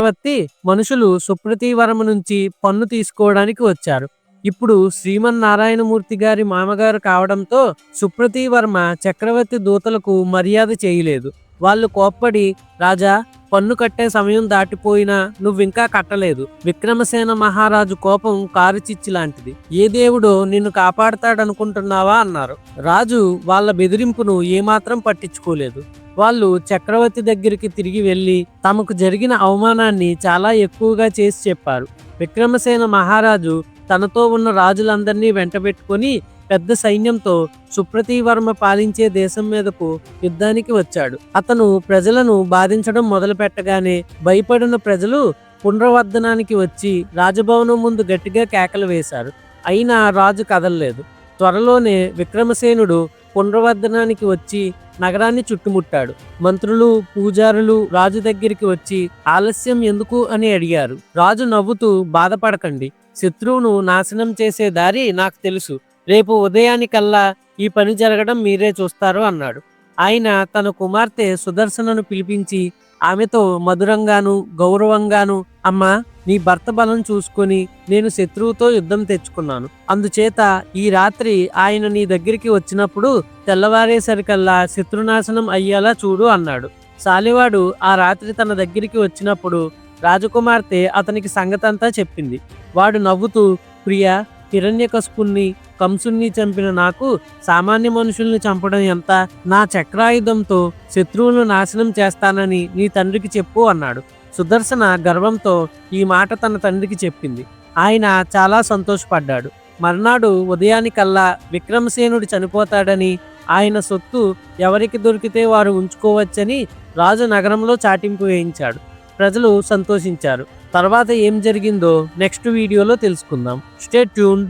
చక్రవర్తి మనుషులు సుప్రతీవరము నుంచి పన్ను తీసుకోవడానికి వచ్చారు. ఇప్పుడు శ్రీమన్నారాయణమూర్తి గారి మామగారు కావడంతో సుప్రతీవర్మ చక్రవర్తి దూతలకు మర్యాద చేయలేదు. వాళ్ళు కోప్పడి రాజా పన్ను కట్టే సమయం దాటిపోయినా నువ్వింకా కట్టలేదు. విక్రమసేన మహారాజు కోపం కారుచిచ్చి లాంటిది. ఏ దేవుడో నిన్ను కాపాడతాడనుకుంటున్నావా? అన్నారు. రాజు వాళ్ళ బెదిరింపును ఏమాత్రం పట్టించుకోలేదు. వాళ్ళు చక్రవర్తి దగ్గరికి తిరిగి వెళ్ళి తమకు జరిగిన అవమానాన్ని చాలా ఎక్కువగా చేసి చెప్పారు. విక్రమసేన మహారాజు తనతో ఉన్న రాజులందరినీ వెంటబెట్టుకొని పెద్ద సైన్యంతో సుప్రతీవర్మ పాలించే దేశం మీదకు యుద్ధానికి వచ్చాడు. అతను ప్రజలను బాధించడం మొదలు పెట్టగానే భయపడిన ప్రజలు పునర్వర్ధనానికి వచ్చి రాజభవనం ముందు గట్టిగా కేకలు వేశారు. అయినా రాజు కదలలేదు. త్వరలోనే విక్రమసేనుడు పునర్వర్ధనానికి వచ్చి నగరాన్ని చుట్టుముట్టాడు. మంత్రులు పూజారులు రాజు దగ్గరికి వచ్చి ఆలస్యం ఎందుకు? అని అడిగారు. రాజు నవ్వుతూ బాధపడకండి. శత్రువును నాశనం చేసే దారి నాకు తెలుసు. రేపు ఉదయానికల్లా ఈ పని జరగడం మీరే చూస్తారు అన్నాడు. ఆయన తన కుమార్తె సుదర్శనను పిలిపించి ఆమెతో మధురంగాను గౌరవంగాను అమ్మా నీ భర్త బలం చూసుకొని నేను శత్రువుతో యుద్ధం తెచ్చుకున్నాను. అందుచేత ఈ రాత్రి ఆయన నీ దగ్గరికి వచ్చినప్పుడు తెల్లవారేసరికల్లా శత్రునాశనం అయ్యేలా చూడు అన్నాడు. సాలివాడు ఆ రాత్రి తన దగ్గరికి వచ్చినప్పుడు రాజకుమార్తె అతనికి సంగతంతా చెప్పింది. వాడు నవ్వుతూ ప్రియా హిరణ్యకశపుణ్ణి కంసుణ్ణి చంపిన నాకు సామాన్య మనుషుల్ని చంపడం ఎంత? నా చక్రాయుధంతో శత్రువులను నాశనం చేస్తానని నీ తండ్రికి చెప్పు అన్నాడు. సుదర్శన గర్వంతో ఈ మాట తన తండ్రికి చెప్పింది. ఆయన చాలా సంతోషపడ్డాడు. మర్నాడు ఉదయానికల్లా విక్రమసేనుడు చనిపోతాడని ఆయన సొత్తు ఎవరికి దొరికితే వారు ఉంచుకోవచ్చని రాజు నగరంలో చాటింపు వేయించాడు. ప్రజలు సంతోషించారు. తర్వాత ఏం జరిగిందో నెక్స్ట్ వీడియోలో తెలుసుకుందాం. Stay tune